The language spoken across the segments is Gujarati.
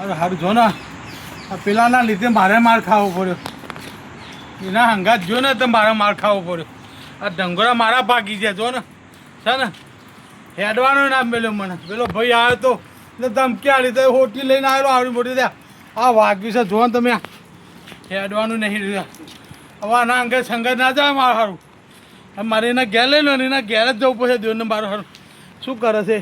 અરે સારું જો ને. આ પેલાના લીધે મારે માર ખાવો પડ્યો. એના હંગાત જો ને તો મારે માર ખાવો પડ્યો. આ ઢંગોરા મારા ભાગી ગયા, જો ને. છે ને? હેડવાનું ના મેલ્યો મને. પેલો ભાઈ, આવ્યો તો. એટલે ધમકી આલી તો હોટી લઈને આવેલો આવડી મોટી ત્યાં આ વાગ્યું છે, જો ને તમે. હેડવાનું નહીં હવે આના અંગે સંગત ના જાય મારું સારું મારે એના ઘેર લઈ લો ને, એના ઘેર જ જવું પડશે, દેવને મારું સારું શું કરે છે?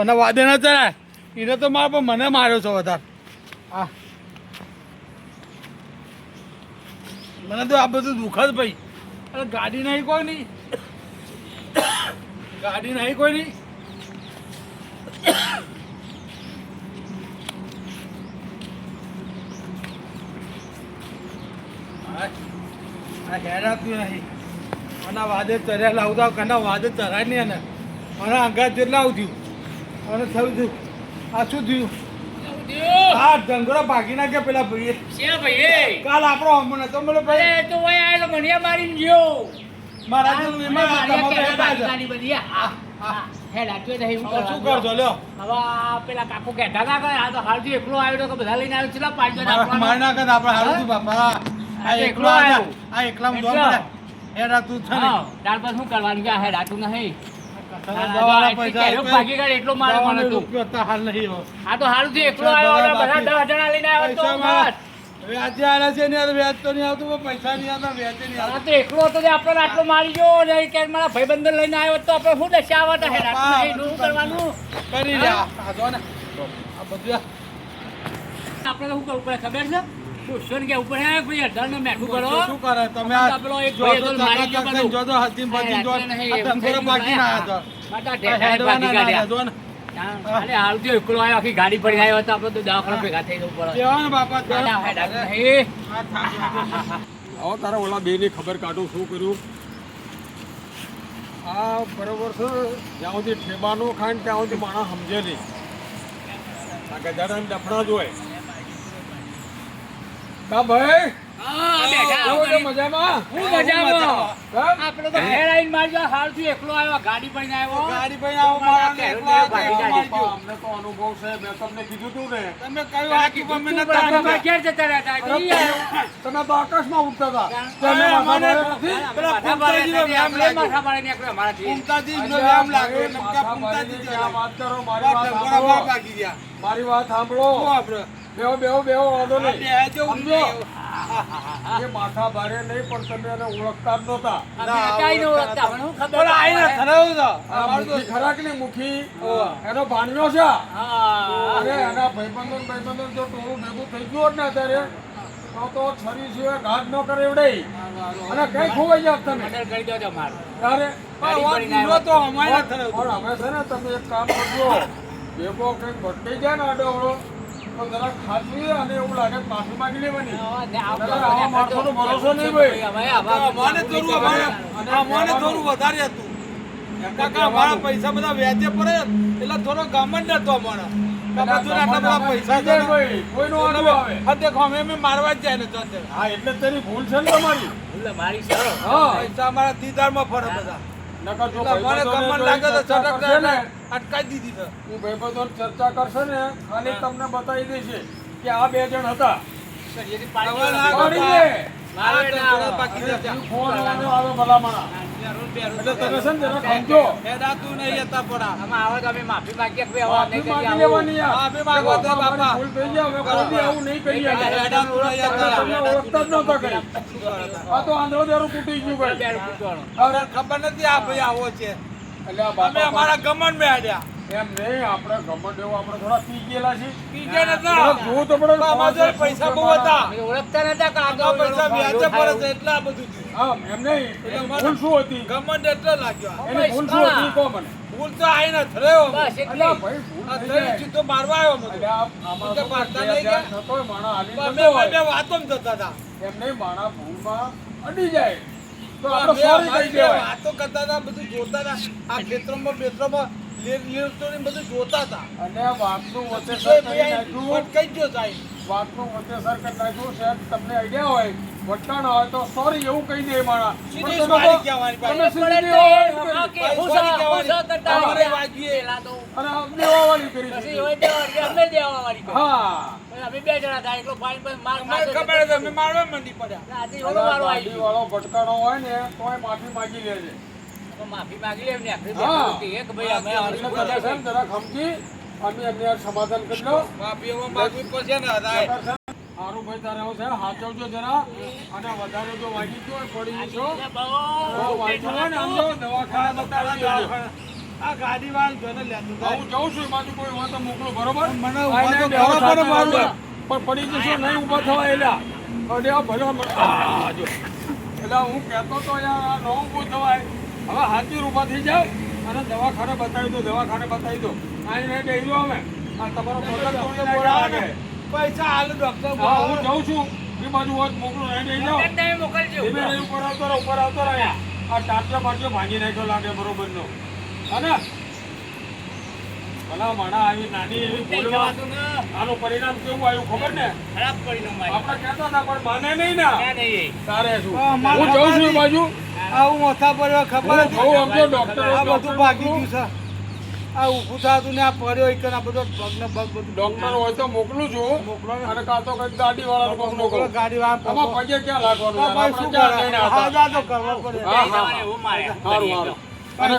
અને વાદે ના ચડાય. એને તો મારા પણ મને માર્યો છો વધારે. આ. મને તો આ બધું દુઃખ જ ભાઈ. અરે ગાડી નહીં કોઈ નહીં ગાડી નહીં કોઈ નહીં હેરાતું નહીં. મને વાદે ચર્યા લાવતા, કના વાદે ચરાય નહીં અને મને અંગાત જેટલા આવતું. અને થયું થયું આ શું થયું આ ડંગરો ભાગી નાખ્યા પેલા ભાઈએ. છે ભાઈ કાલ આપણો હમણાં તો મને ભાઈ. અરે તો ઓય આયેલો મણિયા મારીને ગયો. મારા જેવું વિમાન તમારે કેરા હેડા છે. બાકી બધી હા હા હેડા તો નહીં હું શું કરજો લ્યો. હવે પેલા કાકુ કહેતા ના કરે આ તો હાલથી એકલો આવ્યો તો કે બધા લઈને આવ્યો ચલા પાંચ જણ મારા નાખે તો આપણે હારું થયું બાપા. આ એકલો એકલો આવ્યો આવ્યો. આ એકલા એકલો. હેડા તું છે ને. ત્યાર પછી શું કરવાનું? કે આ હેડાતું નહીં. ભાઈબંધન લઈને આવ્યો તો આપણે શું દશા આવત હેડાતું નહીં કરી લે આ આ જો ને. આ બધું આ. આપણે શું કરવું પડે ખબર છે? ક્વેશ્ચન કે ઉપર હે ભાઈ અઢાર મેઠું કરો? શું કરે? તમે આ આ પેલો એક ભાઈ તો મારી ગયો ચકાચક જો તો હસીન ફસીન જો આ નહીં, આ એવું ડંગોરો થઈ બાકી ના હતો. માતા ઢેઢા હેડવાના કાઢ્યા. જો ને. અરે હાલ એકલો આવ્યો આખી ગાડી પડી આવ્યો તો આપણે તો દવાખાના ભેગા થઈ જવું પડે બાપા આવો તારા ઓલા બે ની ખબર કાઢું શું કર્યું. આ બરોબર છે જ્યાં સુધી ઠેબાનું ખાય ને ત્યાં સુધી માણસ સમજે નહીં. આ ગજાડા ડફડા જ હોય. કા ભાઈ હા, બેઠા. કેવું છે મજામાં હું મજામાં. આપણે તો ઘેર આવીને મારજો હાલથી એકલો આવ્યો ગાડી આવ્યો ગાડી મારા એકલો આવ્યો મારી. અમને તો અનુભવ છે મેં તમને કીધું તું ને તમે કયું મેં નતા. જતા રહેતા? તમે તો આકાશમાં ઉડતા હતા તમે માથા પેલા લાગ્યો. નીકળ્યો નો લાગ્યો. નમકા. આ વાત કરો મારી વાત સાંભળો. મારી વાત સાંભળો આપણે? બેહો બેહો બેહો વાંધો નહીં. સમજો. એ માથા ભારે નહીં પણ તમે એને ઓળખતા જ નહોતા. કાંઈ તો- મુખી. એનો ભાણ્યો છે? હા. અરે એના ભાઈબંધો ભાઈબંધો જો ટોળું ભેગું થઈ ગયું હોત ને અત્યારે તો તો છરી છે ઘાટ ન કરે એવડે. અને કઈ ખોવાઈ જાત તમે? મર્ડર કરી દો છો મારું. તારે? પણ વાત ઊંધો તો અમારે. પણ હવે છે ને તમે એક કામ કરજો. ભેગો કંઈક ભટકાઈ જાય ને આડો તો જરા ખાસી અને એવું લાગે માફી માંગી લેવાની. માણસોનો ભરોસો નહીં ભાઈ. અમારે થોડું અમારે- અમારે થોડું વધારે હતું. કાકા અમારા પૈસા બધા વ્યાજે પડે એટલે થોડો ગામ અમારે. જ જાય ને તો અંદર. હા એટલે તેની ભૂલ છે ને તમારી. ભૂલે મારી અટકાઈ દીધી છે. હું ભાઈબંધોને ચર્ચા કરશે ને અને તમને બતાવી દેશે કે આ બે જણ હતા. ખબર નથી આ ભાઈ આવો છે. અમે બાપા અમારા ગમન મે આડ્યા એમ નહીં આપણે ગમન એવું આપણે થોડા પી ગયેલા છે પી ગયા નતા થોડા તો પણ અમારે પૈસા બહુ હતા. અમે ઓળખતા નતા કે આ આગળ પૈસા વ્યાજે પડે છે એટલા બધું. હા એમ નહીં ભૂલ શું હતી? ગમન એટલો લાગ્યો. એને ભૂલ શું હતી કો મને. ભૂલ તો આઈને થયો. બસ એટલે. ભાઈ ભૂલ થઈ જાય. મારવા આવ્યો મને આમાં તો તો બે નહીં ગયા? થતો માણા હાલી અમે વાતોમાં જતા હતા. એમ નહીં માણા ભૂલમાં અડી જાય. તો આપણે સોરી અમારી દેવાય વાતો કરતા હતા બધું જોતા હતા. આ ખેતરોમાં બેતરોમાં લીલ લીલ તો ને બધું જોતા હતા. અને વાતનું વચ્ચે સર કરી આ નાખ્યું. કઈ ગયો સાહેબ? વાતનું વચ્ચે સર કરી નાખ્યું. સાહેબ તમને આઈડિયા હોય વટાણા હોય તો સોરી એવું કહી દે તમે. સીધી હું હોય. અને કરી અમે બે જણા હતા, એકલો ભાઈ પણ માર મને ખબર છે અમે મારવા મંડી પડ્યા. આજે એવડો વારો આવી વાળો ભટકાણો હોય ને તોય માફી માંગી લેજે. તો માફી માંગી લે એમને આખરી હા. એક ભાઈ અમે એટલે હરખું તમે છે ને જરા ખમજી અમે એમને સમાધાન કરી લો. માફી હવે માગવી પડશે ને. સારું ભાઈ તારે આવું છે? હાચવજો જરા. અને વધારે જો વાગી ગયો હોય, પડી જશો વાગ્યું હોય ને આમ જો બતાવી. આ ગાડી વાળા જોને લેતું હું જઉં છું એમાંથી કોઈ હોય તો મોકલો બરોબર? મને સાથે મારું. પણ પડી જશો નહીં ઊભા થવા એલા. અરે આ ભલે જો. એટલે હું કહેતો તો યાર આ ન ઊભું થવાય. હવે હાથી ઊભા થઈ જાય અને દવાખાને બતાવી દો દવાખાને બતાવી દો. અહીં નહીં બેહી અમે. આ તમારો તોડી નાખ્યા લાગે. પૈસા હાલ ડોક્ટર હા હું જઉં છું. એ બાજુ હોત મોકલો નહીં બેહી જાઓ તમે મોકલજો. ધીમે ધીમે ઉપર આવતો રહો ઉપર આવતો. આ ટાટિયા બાટિયા ભાંગી નાખ્યો લાગે બરોબર નો અને ભલા માણા આવી નાની એવી કઈ. આનું પરિણામ કેવું આવ્યું ખબર ને? ખરાબ પરિણામ આવ્યું. આપણે કહેતા હતા પણ માને નહીં ને. નહીં? તારે શું? હા, જાઉં છું ખબર બાજુ. આવું મોથા પર ખબર હું સમજો ડોક્ટર આ બધું ભાગી ગયું છે. આ ઊભું થતું ને આ પડ્યો એક આ બધો પગ પગ બધું ડોક્ટર હોય તો મોકલું છું મોકલો. અને કાં તો કંઈક ગાડી મોકલો મોકલો. ગાડી વાળા આમાં પગે ક્યાં લાગવાનું ભાઈ શું કરે? હા તો કરવા પડે. હા, હા. જણાને એવું માર્યા. સારું સારું. અને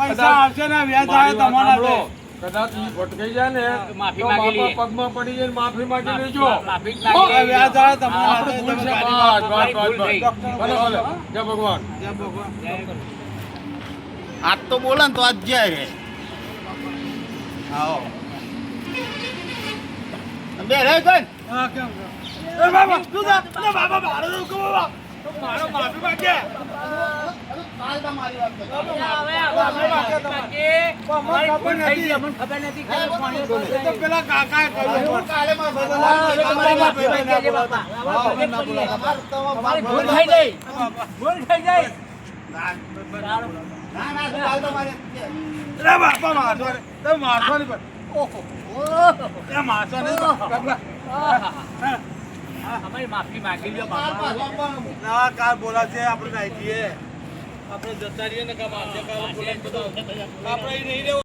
પૈસા આવશે ને વ્યાજ આવે તમારા. કદાચ ઈ ભટકાઈ જાય ને માફી માંગી લઈએ. પગમાં પડી જાય માફી માંગી લેજો માફી માંગી લઈએ. વ્યાજ આવે તમારા ભૂલ છે. બસ, બસ, બસ. ભલે, ભલે. જય ભગવાન જય ભગવાન આજ તો બોલે ને તો આજ જાય આવો બે રે કઈ હા કેમ કેમ? એ બાબા તું જા બાબા મારો તો બાબા તું મારો માફી માંગે હવે આપણે માફી માંગીએ. અમને ખબર ભૂલ થઈ નથી. ગઈ, અમને ખબર નથી કે કોણે ભૂલ એ તો કરી. પેલા કાકાએ કહ્યું કાલે મારા ભાઈ હા, બધા તમારી કાલે માફી મારા માંગીએ ભાઈ બાપા. હા, હવે ના પગે પડીએ. અમારે તો તમારી ભૂલ બાપા- થઈ ગઈ. ભૂલ થઈ ગઈ. સારું. ના ના તું કાલે તો મારે રે બાપા મારશો ને. તમે મારશો નહીં પણ. ઓહો. મારશો નહીં અમારી માફી માંગી લ્યો. ના કાલ બોલાશે આપણે આપણે જતા રહીએ ને કામ આજે કામ આપણે નહીં રહેવું.